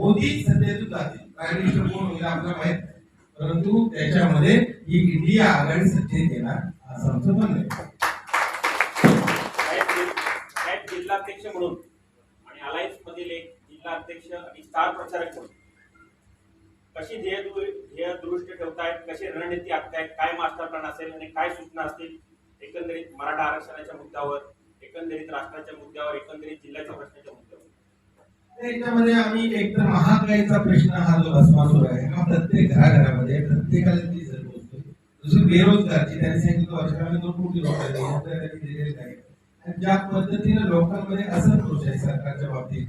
मोदी सध्यातून जातील prime minister कोण होईल आपल्याला माहीत परंतु त्याच्यामध्ये ही इंडिया आघाडी सत्तेत येणार असं आमचं म्हणणं आहे. जिल्हाध्यक्ष म्हणून आणि अलायन्स मधील एक जिल्हा अध्यक्ष आणि स्टार प्रचारक म्हणून. कशी ध्येय ध्येय दृष्टी ठेवतायत कशी रणनीती आखतायत काय मास्टर प्लॅन असेल आणि काय सूचना असतील एकंदरीत मराठा आरक्षणाच्या मुद्द्यावर एकंदरीत राष्ट्राच्या मुद्द्यावर एकंदरीत जिल्ह्याच्या प्रश्न त्याच्यामध्ये आम्ही एक तर महागाईचा प्रश्न हा जो भस्मासूर आहे हा प्रत्येक घराघरामध्ये प्रत्येकाला ती जर पोहोचतो दुसरी बेरोजगारची त्यांनी सांगितलं वर्षामध्ये दोन कोटी लोकांनी नोकऱ्या नाही. आणि ज्या पद्धतीने लोकांमध्ये असंतोष आहे सरकारच्या बाबतीत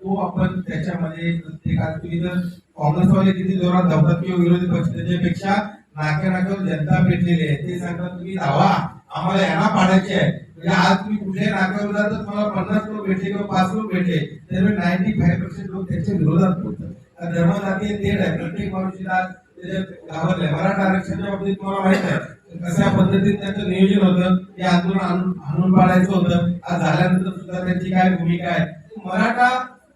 तो आपण त्याच्यामध्ये प्रत्येकात तुम्ही जर काँग्रेसवाले किती जोरात धावतात किंवा विरोधी पक्ष त्याच्यापेक्षा नाक्या नाक्यावर जनता भेटलेली आहे ते सांगतात तुम्ही धावा आम्हाला यांना पाडायचे आहे. म्हणजे आज तुम्ही कुठल्याही नाक्यावर तर तुम्हाला पन्नास लोक भेटले किंवा पाच लोक भेटले त्यामुळे नाईन्टी फाईव्ह पर्सेंट लोक त्यांच्या विरोधात बोलतात. धर्म जाती तेढ आहे प्रत्येक माणूस आज घाबरलाय मराठा आरक्षणाच्या बाबतीत तुम्हाला माहीत आहे कशा पद्धतीने त्यांचं नियोजन होतं ते आंदोलन आणून पाडायचं होतं आज झाल्यानंतर सुद्धा त्यांची काय भूमिका आहे? मराठा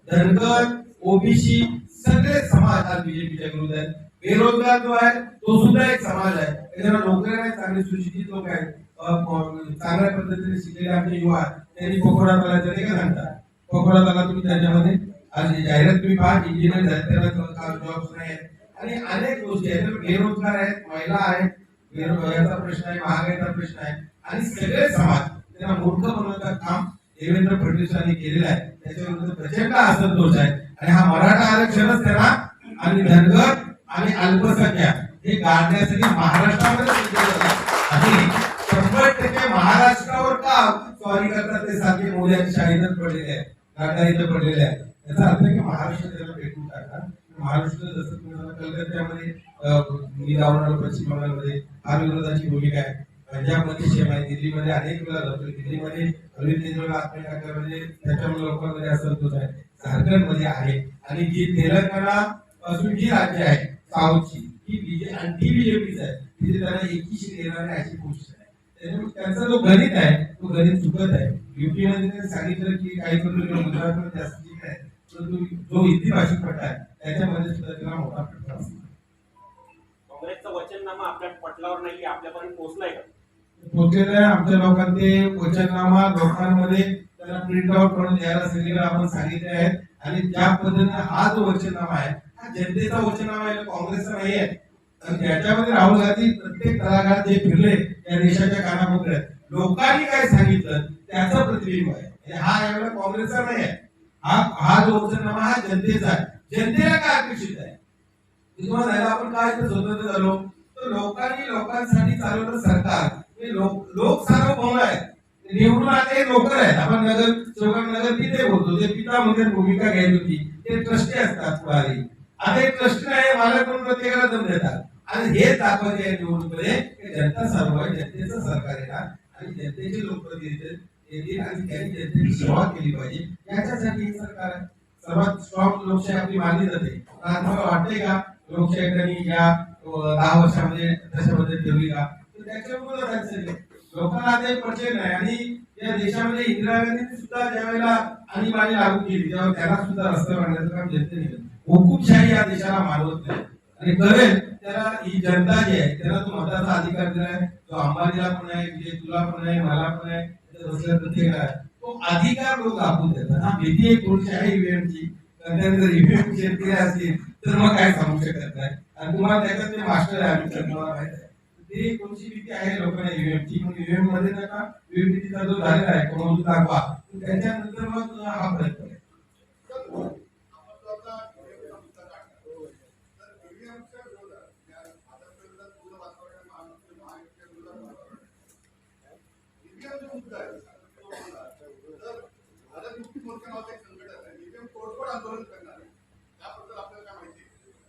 धनगर ओबीसी सगळे समाज आज बीजेपीच्या विरोध आहेत. बेरोजगार जो आहे तो सुद्धा एक समाज आहे. त्याच्याला नोकऱ्या नाही चांगली सुशिक्षित लोक आहेत. चांगल्या पद्धतीने शिकलेले आमचे युवा त्यांनी पकोडा तलाच्या ते का सांगता? पकोडा तला तुम्ही त्याच्यामध्ये आज जाहिरात तुम्ही पहा इंजिनियर झाले त्याला जॉब्स नाही आहेत. आणि अनेक गोष्टी आहेत. बेरोजगार आहेत महिला आहेत बेरोजगाराचा प्रश्न आहे महागाईचा प्रश्न आहे. आणि सगळे समाज त्यांना मूर्ख बनवण्याचं काम देवेंद्र फडणवीसांनी केलेलं आहे. त्याच्याविरुद्ध प्रचंड असंतोष आहे. आणि हा मराठा आरक्षणच त्यांना आणि धनगर आणि अल्पसंख्याक हे गाडण्यासाठी महाराष्ट्रामध्ये स्वारी करतात ते सारखे मोदयांच्या शाळेतच पडलेले आहेत गाड्या इथं पडलेले आहेत. याचा अर्थ की महाराष्ट्र त्याला पेटून टाका महाराष्ट्र जसं तुम्हाला कलकत्त्यामध्ये मी जाऊन पश्चिम बंगालमध्ये फार विरोधाची भूमिका आहे. पंजाबमध्ये सेम आहे दिल्लीमध्ये अनेक वेळा जातो दिल्लीमध्ये अरविंद केजरीवाल आत्महत्या त्याच्यामुळे लोकांमध्ये असंतोष आहे. झारखंडमध्ये आहे. आणि जी तेलंगणा असून जी राज्य आहे साऊथची ही बीजे आणि ती बीजेपीच आहे. तिथे त्यांना एकीशी येणार नाही अशी गोष्ट आहे. त्यांचा जो गणित आहे तो गणित चुकत आहे. युपी मध्ये सांगितलं की काही करून गुजरातमध्ये जास्त ठीक आहे. जो हिंदी भाषिक पट्टा आहे त्याच्यामध्ये सुद्धा त्याला मोठा फटका असणार काँग्रेसचा वचननामा आपल्या पटलावर नाही आपल्यापर्यंत पोहोचलाय का? आहे आमच्या लोकांना ते वचननामा लोकांमध्ये त्याला प्रिंट आउट करून द्यायला सगळीकडे आपण सांगितले आहेत. आणि ज्या पद्धतीने हा जो वचननामा आहे हा जनतेचा वचननामा आहे काँग्रेसचा नाही आहे आणि त्याच्यामध्ये राहुल गांधी प्रत्येक कलाकार जे फिरले त्या देशाच्या कानाकोपऱ्यात. लोकांनी काय सांगितलं त्याचं प्रतिबिंब आहे. हा यावेळेला काँग्रेसचा नाही आहे. हा हा जो वचननामा हा जनतेचा आहे. जनतेला काय अपेक्षित आहे? तुम्हाला आपण काय स्वतंत्र झालो? तर लोकांनी लोकांसाठी चालवलं सरकार. हे लोक लोक सार्वभौम आहेत निवडून आले नोकर आहेत. आपण नगर चौकात नगर पिते बोलतो. ते पिता म्हणजे भूमिका घ्यायची होती ते ट्रस्टी असतात पुढारी. आता हे ट्रस्टी नाही मला कोण प्रत्येकाला दम देतात? आणि हे दाखवायचे आहे निवडणुकीमध्ये की जनता सर्व आहे जनतेचं सरकार येणार आणि जनतेचे लोकप्रतिनिधी आणि त्यांनी जनतेची सेवा केली पाहिजे. याच्यासाठी हे सरकार आहे. सर्वात स्ट्रॉंग लोकशाही आपली मानली जाते. तुम्हाला वाटते का? लोकशाही त्यांनी या दहा वर्षामध्ये दशामध्ये ठेवली का? तर त्याच्यामुळे राज्य लोकांना आता परिचय नाही. आणि या देशामध्ये इंदिरा गांधी सुद्धा ज्या वेळेला आणीबाणी लागू केली तेव्हा त्याला सुद्धा रस्ते बांधण्याचं काम जनतेने केलं. हुकुमशाही या देशाला मानवत नाही. आणि करेल त्याला ही जनता जी आहे त्याला तो मताचा अधिकार दिलाय तो अंबानीला पण आहे विजय तुला पण आहे मला पण आहे इथं बसलेल्या आहे. तो अधिकार लोक आपण देतात. हा भीती एक गोष्ट आहे ईव्हीएमची जर ईव्हीएम शेतकरी असतील तर मग काय सांगू शकत नाही. आणि तुम्हाला त्याच्यात ते मास्टर आहे आम्ही करणार आहे. ते कोणची भीती आहे लोकांना ईव्हीएमची मग ईव्हीएममध्ये नका ईव्हीएमचा जो झालेला आहे तो दाखवा. त्याच्यानंतर मग हा प्रयत्न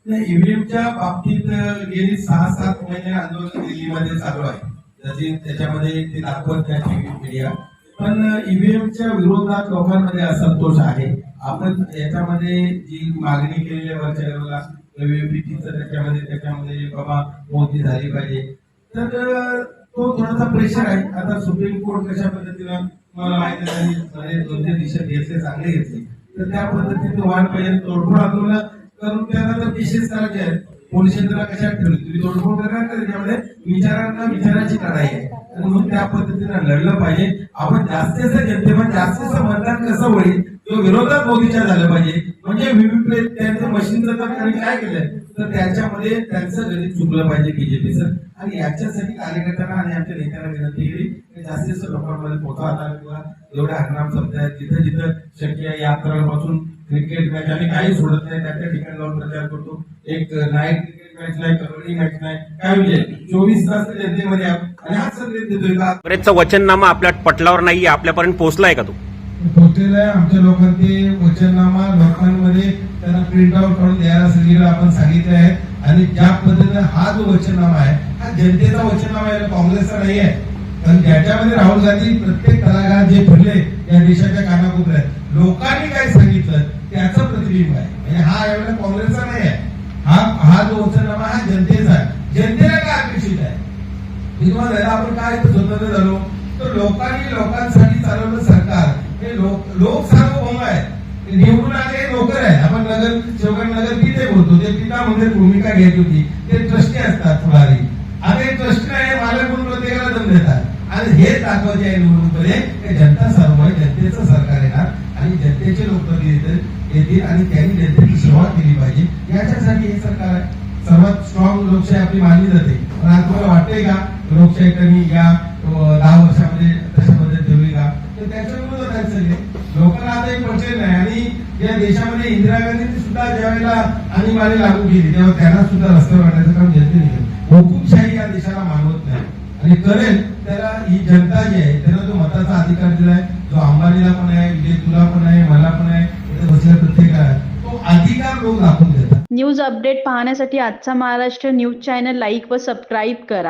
नाही ईव्हीएमच्या बाबतीत गेली सहा सात महिने आंदोलन दिल्लीमध्ये चालू आहे. त्याची त्याच्यामध्ये ते दाखवत नाही मीडिया पण ईव्हीएमच्या विरोधात लोकांमध्ये असंतोष आहे. आपण याच्यामध्ये जी मागणी केलेली आहे वरच्या लेवलला त्याच्यामध्ये त्याच्यामध्ये बाबा मोदी झाली पाहिजे. तर तो थोडासा प्रेशर आहे. आता सुप्रीम कोर्ट कशा पद्धतीनं मला माहिती नाही दोनशे दोन दिवसात घेतले चांगले घेतले. तर त्या पद्धतीने वाढ पाहिजे तोडफोड आंदोलन करून त्याला तर केसेस करायचे आहेत. पोलीस यंत्रणा कशात ठेवली? तुम्ही तोडफोड करणार तर त्याच्यामध्ये विचारांना विचाराची लढाई आहे. आणि म्हणून त्या पद्धतीने लढलं पाहिजे. आपण जास्तीत जास्त जनतेमध्ये जास्तीत जास्त मतदान कसं होईल? तो विरोधात मोदीच्या झालं पाहिजे. म्हणजे व्हीव्हीपॅट त्यांचं मशीनचं तर त्यांनी काय केलंय तर त्याच्यामध्ये त्यांचं गणित चुकलं पाहिजे बीजेपीचं आणि याच्यासाठी कार्यकर्त्यांना आणि आमच्या नेत्यांना विनंती केली की जास्तीत जास्त लोकांमध्ये पोहोचवता किंवा एवढे हरनाम शब्द जिथं जिथं शक्य आहे यात्रापासून क्रिकेट मॅच आम्ही काही सोडत नाही. त्या त्या ठिकाणी जाऊन प्रचार करतो. एक नाईट क्रिकेट मॅच नाही कबड्डी मॅच नाही काय म्हणजे चोवीस तास जनतेमध्ये आणि हा संदेश देतोय का? काँग्रेसचा वचननामा आपल्या पटलावर नाहीये आपल्यापर्यंत पोहोचलाय का तो? पोहोचलेलं आमच्या लोकांचे वचननामा लोकांमध्ये त्यांना प्रिंट आउट करून द्यायला सगळीला आपण सांगितले आहे आणि ज्या पद्धतीने हा जो वचननामा आहे हा जनतेचा वचननामा आहे काँग्रेसचा नाही आहे कारण ज्याच्यामध्ये राहुल गांधी प्रत्येक कलाकार जे भरले या देशाच्या कानाकोपऱ्यात आहेत लोकांनी काय सांगितलं त्याचं प्रतिबिंब आहे. म्हणजे हा एवढा काँग्रेसचा नाही आहे हा हा जो वचननामा हा जनतेचा आहे. जनतेला काय अपेक्षित आहे? आपण काय स्वतंत्र झालो? तर लोकांनी लोकांसाठी चालवलं लोक लोक सार्वभौम आहे? निवडून आले नोकर आहे. आपण नगर शेवगाव नगर पिते बोलतो. ते पिता म्हणजे भूमिका घेत होती. ते ट्रस्टी असतात फुलारी आता हे ट्रस्टी आहे मालक म्हणून प्रत्येकाला दम देतात. आणि हे दाखवायचे आहे निवडणूकमध्ये जनता सर्व आहे जनतेचं सरकार येणार आणि जनतेचे लोकप्रतिनिधी येतील आणि त्यांनी जनतेची सेवा केली पाहिजे. याच्यासाठी हे सरकार आहे. सर्वात स्ट्रॉंग लोकशाही आपली मानली जाते. पण आज तुम्हाला वाटतंय का? लोकशाही कमी या दहा वर्षामध्ये तशा पद्धत ठेवली का तर त्याच्या विरोधात आहेत सगळे लोकांना आता एक पटले नाही आणि या देशामध्ये इंदिरा गांधींनी सुद्धा ज्यावेळेला आणीबाणी लागू केली तेव्हा त्यांना सुद्धा रस्त्यावर काढण्याचं काम जनतेने केलं. हुकुमशाही या देशाला मानवत नाही. आणि करेल त्याला ही जनता जी आहे त्यांना जो मताचा अधिकार दिलाय जो अंबानीला पण आहे विजय तुला पण आहे मला पण आहे इथे बसल्या प्रत्येकाला तो अधिकार लोक दाखवून देतात. न्यूज अपडेट पाहण्यासाठी आजचा महाराष्ट्र न्यूज चॅनल लाईक व सबस्क्राईब करा.